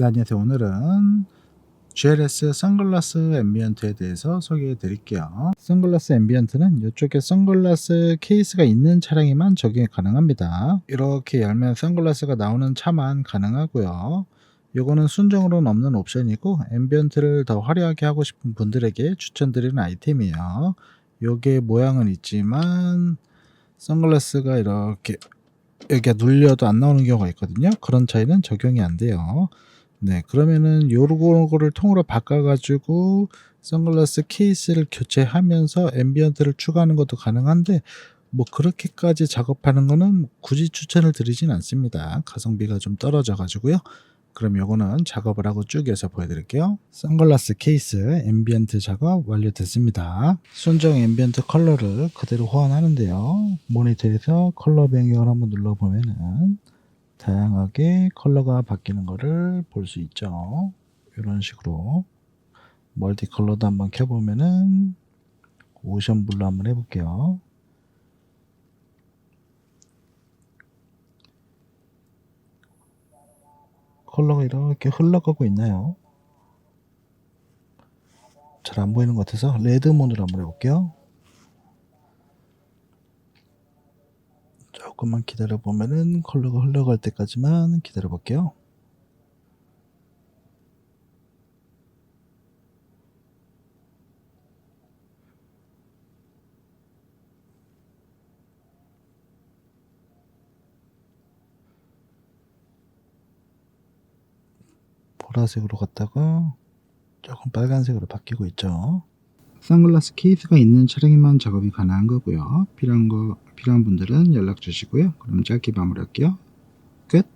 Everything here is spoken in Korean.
네, 안녕하세요. 오늘은 GLS 선글라스 앰비언트에 대해서 소개해 드릴게요. 선글라스 앰비언트는 이쪽에 선글라스 케이스가 있는 차량에만 적용이 가능합니다. 이렇게 열면 선글라스가 나오는 차만 가능하고요. 요거는 순정으로는 없는 옵션이고 앰비언트를 더 화려하게 하고 싶은 분들에게 추천드리는 아이템이에요. 요게 모양은 있지만 선글라스가 이렇게 여기가 눌려도 안 나오는 경우가 있거든요. 그런 차이는 적용이 안 돼요. 네, 그러면은 요거를 통으로 바꿔가지고 선글라스 케이스를 교체하면서 앰비언트를 추가하는 것도 가능한데 뭐 그렇게까지 작업하는 거는 굳이 추천을 드리진 않습니다. 가성비가 좀 떨어져 가지고요. 그럼 요거는 작업을 하고 쭉 해서 보여드릴게요. 선글라스 케이스 앰비언트 작업 완료됐습니다. 순정 앰비언트 컬러를 그대로 호환하는데요. 모니터에서 컬러 변경을 한번 눌러보면은 다양하게 컬러가 바뀌는 것을 볼 수 있죠. 이런 식으로 멀티 컬러도 한번 켜보면은 오션 블루 한번 해볼게요. 컬러가 이렇게 흘러가고 있나요? 잘 안 보이는 것 같아서 레드몬으로 한번 해볼게요. 조금만 기다려 보면은 컬러가 흘러갈 때까지만 기다려 볼게요. 보라색으로 갔다가 조금 빨간색으로 바뀌고 있죠. 선글라스 케이스가 있는 차량에만 작업이 가능한 거고요. 필요한 거 필요한 분들은 연락 주시고요. 그럼 짧게 마무리할게요. 끝.